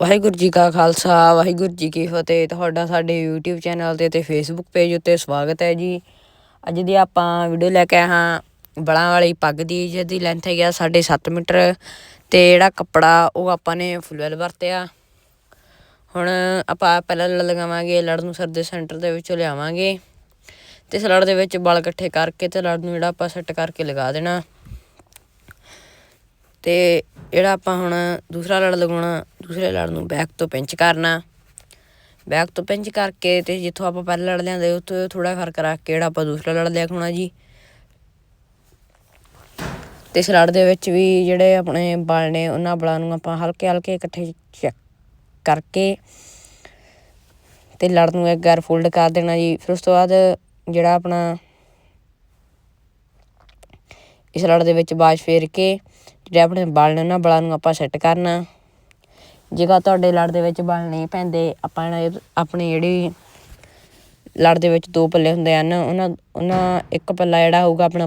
ਵਾਹਿਗੁਰੂ ਜੀ ਕਾ ਖਾਲਸਾ, ਵਾਹਿਗੁਰੂ ਜੀ ਕੀ ਫਤਿਹ। ਤੁਹਾਡਾ ਸਾਡੇ YouTube ਚੈਨਲ ਤੇ ਤੇ Facebook ਪੇਜ ਉੱਤੇ ਸਵਾਗਤ ਹੈ ਜੀ। ਅੱਜ ਦੀ ਆਪਾਂ ਵੀਡੀਓ ਲੈ ਕੇ ਆਏ ਹਾਂ ਬਲਾਂ ਵਾਲੀ ਪੱਗ ਦੀ, ਜਿਹਦੀ ਲੈਂਥ ਹੈਗੀ ਆ 7.5 ਮੀਟਰ। ਤੇ ਜਿਹੜਾ ਕੱਪੜਾ ਉਹ ਆਪਾਂ ਨੇ ਫੁੱਲ ਵਰਤਿਆ। ਹੁਣ ਆਪਾਂ ਪਹਿਲਾਂ ਲੜ ਲਗਾਵਾਂਗੇ ਲੜ ਨੂੰ ਸਰਦੇ ਸੈਂਟਰ ਦੇ ਵਿੱਚੋਂ ਲਿਆਵਾਂਗੇ। ਤੇ ਇਸ ਲੜ ਦੇ ਵਿੱਚ ਬਲ ਇਕੱਠੇ ਕਰਕੇ ਤੇ ਲੜ ਨੂੰ ਜਿਹੜਾ ਆਪਾਂ ਸੈੱਟ ਕਰਕੇ ਲਗਾ ਦੇਣਾ। ਤੇ ਜਿਹੜਾ ਆਪਾਂ ਹੁਣ ਦੂਸਰਾ ਲੜ ਲਗਾਉਣਾ ਦੂਸਰੇ ਲੜ ਨੂੰ, ਬੈਕ ਤੋਂ ਪਿੰਚ ਕਰਨਾ। ਬੈਕ ਤੋਂ ਪਿੰਚ ਕਰਕੇ ਤੇ ਜਿੱਥੋਂ ਆਪਾਂ ਪਹਿਲਾਂ ਲੜ ਲਿਆਂਦੇ, ਉੱਥੋਂ ਥੋੜਾ ਫ਼ਰਕ ਰੱਖ ਕੇ ਜਿਹੜਾ ਆਪਾਂ ਦੂਸਰਾ ਲੜ ਲਿਆ ਹੋਣਾ ਜੀ। ਤੇ ਇਸ ਲੜ ਦੇ ਵਿੱਚ ਵੀ ਜਿਹੜੇ ਆਪਣੇ ਬਲ ਨੇ, ਉਹਨਾਂ ਬਲਾਂ ਨੂੰ ਆਪਾਂ ਹਲਕੇ ਹਲਕੇ ਇਕੱਠੇ ਚੈੱਕ ਕਰਕੇ ਤੇ ਲੜ ਨੂੰ ਇੱਕ ਵਾਰ ਫੋਲਡ ਕਰ ਦੇਣਾ ਜੀ। ਫਿਰ ਉਸ ਤੋਂ ਬਾਅਦ ਜਿਹੜਾ ਆਪਣਾ ਇਸ ਲੜ ਦੇ ਵਿੱਚ ਬਾਜ ਫੇਰ ਕੇ, ਜਿਹੜੇ ਆਪਣੇ ਬਲ ਨੇ, ਉਹਨਾਂ ਬਲਾਂ ਨੂੰ ਆਪਾਂ ਸੈੱਟ ਕਰਨਾ। ਜੇਕਰ ਤੁਹਾਡੇ ਲੜ ਦੇ ਵਿੱਚ ਬਲ ਨਹੀਂ ਪੈਂਦੇ, ਆਪਾਂ ਆਪਣੀ ਜਿਹੜੀ ਲੜ ਦੇ ਵਿੱਚ ਦੋ ਪੱਲੇ ਹੁੰਦੇ ਹਨ, ਉਹਨਾਂ ਉਹਨਾਂ, ਇੱਕ ਪੱਲਾ ਜਿਹੜਾ ਹੋਊਗਾ ਆਪਣਾ